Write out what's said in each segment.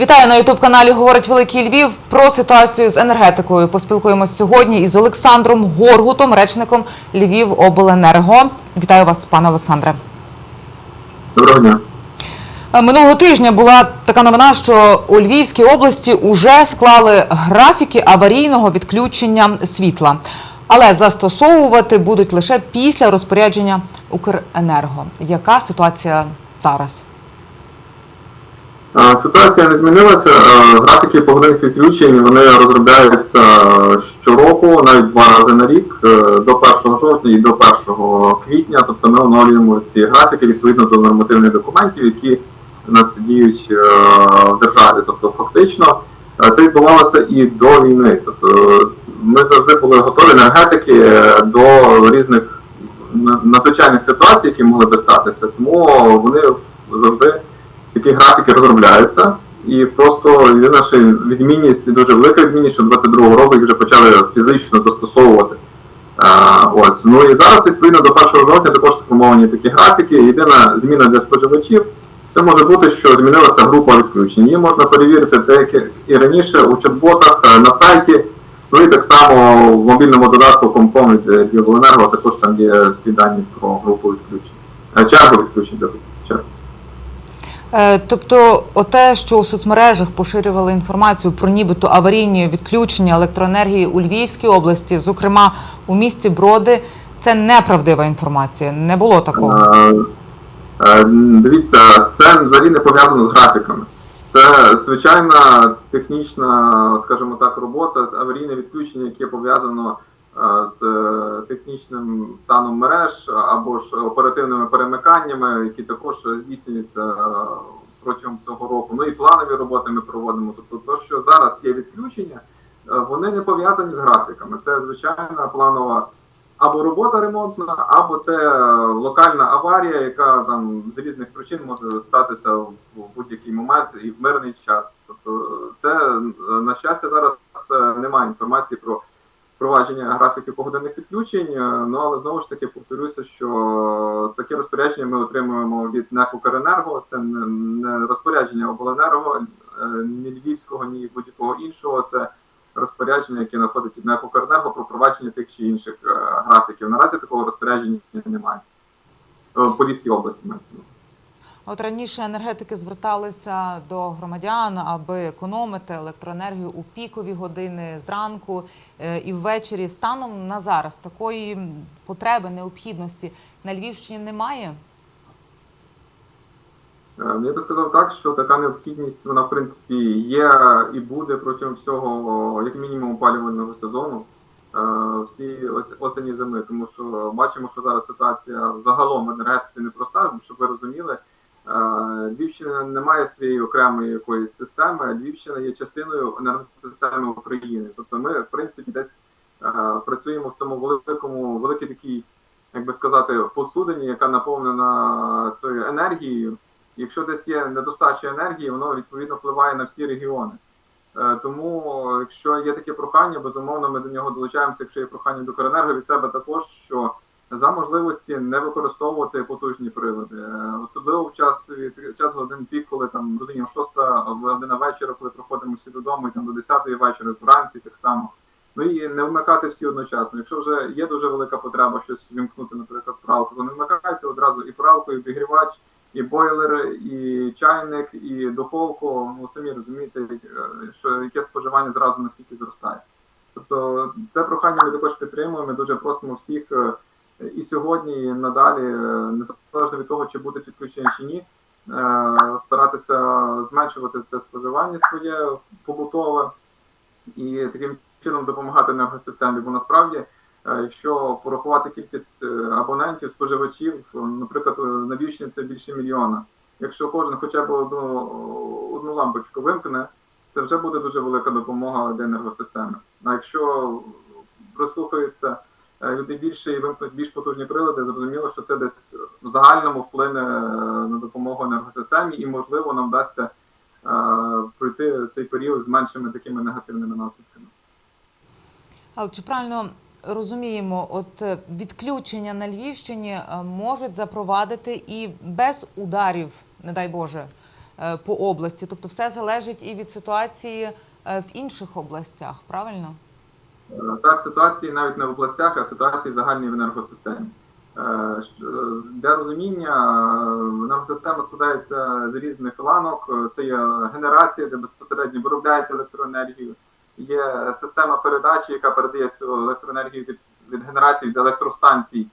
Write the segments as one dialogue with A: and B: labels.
A: Вітаю на ютуб каналі Говорить Великий Львів. Про ситуацію з енергетикою поспілкуємось сьогодні із Олександром Горгутом, речником Львівобленерго. Вітаю вас, пане Олександре.
B: Доброго дня.
A: Е, Минулого тижня була така новина, що у Львівській області вже склали графіки аварійного відключення світла, але застосовувати будуть лише після розпорядження Укренерго. Яка ситуація зараз?
B: Ситуація не змінилася. Графіки погодинних відключень вони розробляються щороку, навіть два рази на рік, е, до 1 жовтня і до 1 квітня. Тобто ми оновлюємо ці графіки відповідно до нормативних документів, які у нас діють е, в державі. Тобто, фактично, е, це відбувалося і до війни. Тобто, ми завжди були готові енергетики до різних на- надзвичайних ситуацій, які могли би статися. Тому вони завжди такі графіки розробляються. І просто єдина ще відмінність, дуже велика відмінність, що 22-го року їх вже почали фізично застосовувати. А, ось. Ну і зараз, відповідно, до 1 жовтня також сформовані такі графіки. Єдина зміна для споживачів це може бути, що змінилася група відключень. Її можна перевірити деякі і раніше у чат-ботах, е, на сайті. Ну і так само в мобільному додатку Компом від також там є всі дані про групу відключень. Е, Чергу відключень,
A: Тобто, оте, що у соцмережах поширювали інформацію про нібито аварійні відключення електроенергії у Львівській області, зокрема у місті Броди, це неправдива інформація. Не було такого.
B: Е, е, Дивіться, це взагалі не пов'язано з графіками. Це звичайна технічна, скажімо так, робота з аварійне відключення, яке пов'язано е, з е, технічним станом мереж або ж оперативними перемиканнями, які також здійснюються е, протягом цього року. Ну і планові роботи ми проводимо. Тобто, то, що зараз є відключення, е, вони не пов'язані з графіками. Це звичайна планова або робота ремонтна, або це е, локальна аварія, яка там з різних причин може статися в будь-який момент і в мирний час. Тобто, це е, на щастя зараз е, немає інформації про впровадження графіків погодинних відключень. е, Ну але знову ж таки повторюся, що таке розпорядження ми отримуємо від НЕК «Укренерго». Це не, розпорядження обленерго, е, ні львівського, ні будь-якого іншого. Це розпорядження, яке надходить від НЕК «Укренерго» про впровадження тих чи інших е, графіків. Наразі такого розпорядження немає. Поліській області.
A: От раніше енергетики зверталися до громадян, аби економити електроенергію у пікові години зранку е, і ввечері. Станом на зараз такої потреби, необхідності на Львівщині немає.
B: Е, Я би сказав так, що така необхідність вона в принципі є і буде протягом всього, як мінімум, опалювального сезону. е, Всі осені зими, тому що бачимо, що зараз ситуація загалом енергетиці непроста, щоб ви розуміли. Львівщина не має своєї окремої якоїсь системи. а Львівщина є частиною енергосистеми України. Тобто ми, в принципі, десь працюємо в цьому великому, великій такій, як би сказати, посудині, яка наповнена цією енергією. Якщо десь є недостача енергії, воно відповідно впливає на всі регіони. Е, Тому, якщо є таке прохання, безумовно, ми до нього долучаємося. Якщо є прохання до Коренерго від себе також, що за можливості не використовувати потужні прилади, Е, особливо в час в час годин пік, коли там розуміємо, 6 година вечора, коли приходимо всі додому, і там до 10-ї вечора, вранці так само. Ну і не вмикати всі одночасно. Якщо вже є дуже велика потреба щось вімкнути, наприклад, пралку, то не вмикайте одразу і пралку, і обігрівач, і бойлер, і чайник, і духовку. Ну самі розумієте, е, що яке споживання зразу наскільки зростає. Тобто це прохання ми також підтримуємо. Ми дуже просимо всіх е, і сьогодні, і надалі, е, незалежно від того, чи буде відключення чи ні, е, старатися зменшувати це споживання своє побутове і таким чином допомагати енергосистемі. Бо насправді, е, якщо порахувати кількість абонентів, споживачів, наприклад, на Львівщині це більше мільйона. Якщо кожен хоча б одну, одну лампочку вимкне, це вже буде дуже велика допомога для енергосистеми. А якщо прислухаються е, люди більше і вимкнуть більш потужні прилади, зрозуміло, що це десь в загальному вплине е, на допомогу енергосистемі, і можливо нам вдасться е, пройти цей період з меншими такими негативними наслідками.
A: Але чи правильно розуміємо, от е, відключення на Львівщині е, можуть запровадити і без ударів, не дай Боже, е, по області. Тобто, все залежить і від ситуації е, в інших областях, правильно?
B: Е, Так, ситуації навіть не в областях, а ситуації загальні в енергосистемі. Е, Для розуміння, е, енергосистема складається з різних ланок. Е, Це є генерація, де безпосередньо виробляють електроенергію. Є система передачі, яка передає цю електроенергію від, від генерації від електростанцій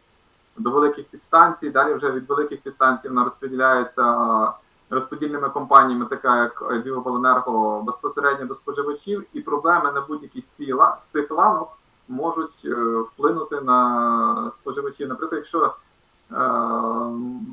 B: до великих підстанцій. Далі вже від великих підстанцій вона розподіляється розподільними компаніями, така як Львівобленерго, безпосередньо до споживачів, і проблеми на будь-які з цих ланок можуть е, вплинути на споживачів. Наприклад, якщо е,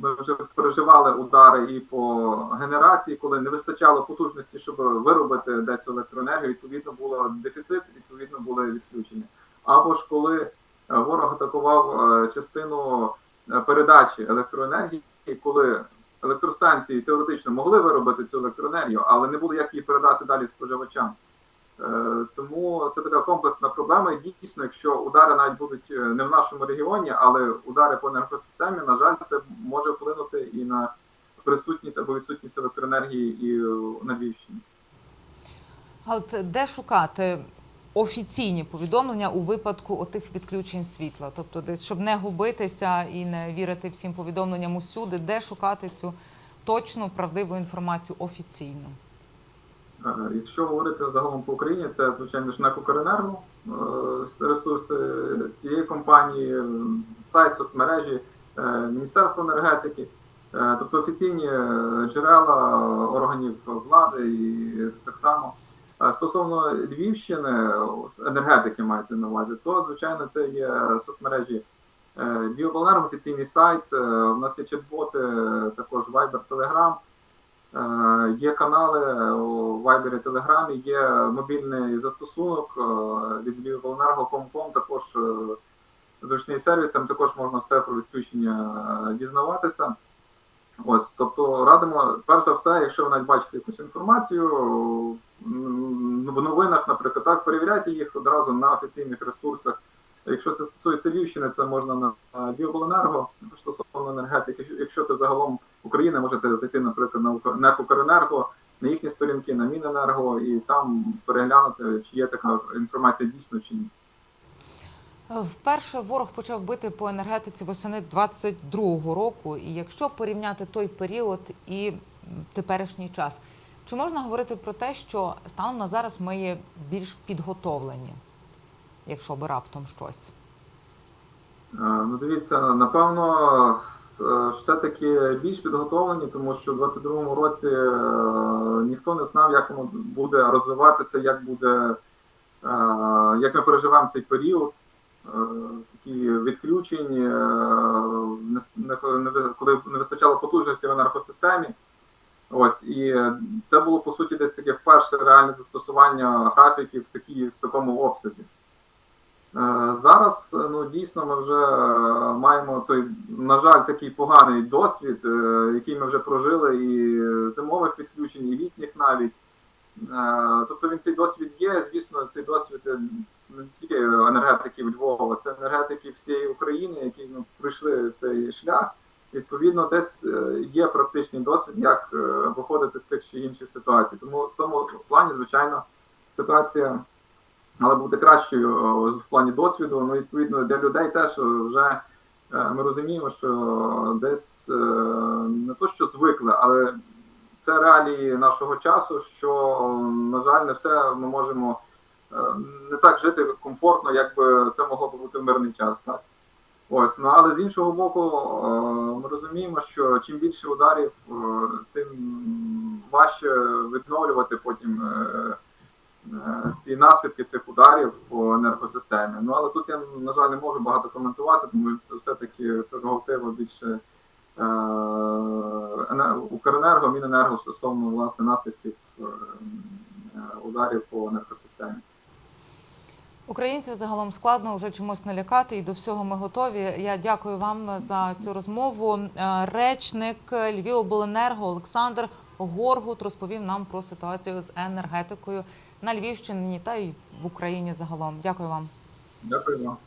B: ми вже переживали удари і по генерації, коли не вистачало потужності, щоб виробити де цю електроенергію, відповідно було дефіцит, відповідно були відключення. Або ж коли е, ворог атакував е, частину е, передачі електроенергії, коли електростанції теоретично могли виробити цю електроенергію, але не було як її передати далі споживачам. Е, Тому це така комплексна проблема. І дійсно, якщо удари навіть будуть е, не в нашому регіоні, але удари по енергосистемі, на жаль, це може вплинути і на присутність або відсутність електроенергії і е, на Львівщині.
A: А от де шукати офіційні повідомлення у випадку отих відключень світла? Тобто, десь щоб не губитися і не вірити всім повідомленням усюди, де шукати цю точну правдиву інформацію офіційну?
B: Е, Якщо говорити загалом по Україні, це звичайно ж НЕК «Укренерго», е, ресурси цієї компанії, сайт соцмережі, е, Міністерство енергетики, тобто офіційні джерела органів влади і так само. Е, Стосовно Львівщини, енергетики мається на увазі, то звичайно це є соцмережі е, офіційний сайт. е, У нас є чат-боти, е, також Viber, Telegram. Е, Є канали у Viber і Телеграмі, є мобільний застосунок е, від Львівобленерго також е, зручний сервіс, там також можна все про відключення е, дізнаватися. Ось, тобто радимо, перш за все, якщо ви навіть бачите якусь інформацію в новинах, наприклад, так, перевіряйте їх одразу на офіційних ресурсах. Якщо це стосується Львівщини, це можна на Львівобленерго, стосовно енергетики. Якщо це загалом Україна, можете зайти, наприклад, на НЕК «Укренерго», на їхні сторінки, на Міненерго, і там переглянути, чи є така інформація дійсно чи ні.
A: Вперше ворог почав бити по енергетиці восени 22-го року. І якщо порівняти той період і теперішній час, чи можна говорити про те, що станом на зараз ми є більш підготовлені, якщо би раптом щось?
B: Е, Ну, дивіться, напевно, е, все-таки більш підготовлені, тому що в 22-му році е, ніхто не знав, як воно буде розвиватися, як буде, як ми переживаємо цей період. Е, Такі відключень, е, коли не вистачало потужності в енергосистемі. Ось і це було по суті десь таке вперше реальне застосування графіків в, такі, в такому обсязі. Е, Зараз ну дійсно ми вже маємо той, на жаль, такий поганий досвід, який ми вже прожили і зимових відключень, і літніх навіть. Тобто він цей досвід є. Звісно, цей досвід не тільки енергетиків Львова, це енергетики всієї України, які ну, пройшли цей шлях. Відповідно, десь е, є практичний досвід, як е, виходити з тих чи інших ситуацій. Тому в тому плані, звичайно, ситуація але бути кращою в плані досвіду. Ну, відповідно, для людей теж вже е, ми розуміємо, що десь не то, що звикли, але це реалії нашого часу, що, на жаль, не все ми можемо не так жити комфортно, як би це могло б бути в мирний час. Так? Ось, ну але з іншого боку, е, ми розуміємо, що чим більше ударів, е, тим важче відновлювати потім е, е, ці наслідки цих ударів по енергосистемі. Ну але тут я, на жаль, не можу багато коментувати, тому що все-таки прерогатива більше е, Укренерго, Міненерго стосовно власне наслідків е, е, ударів по енергосистемі.
A: Українців загалом складно вже чомусь налякати, і до всього ми готові. Я дякую вам за цю розмову. Е, Речник Львівобленерго Олександр Горгут розповів нам про ситуацію з енергетикою на Львівщині та й в Україні загалом. Дякую вам.
B: Дякую вам.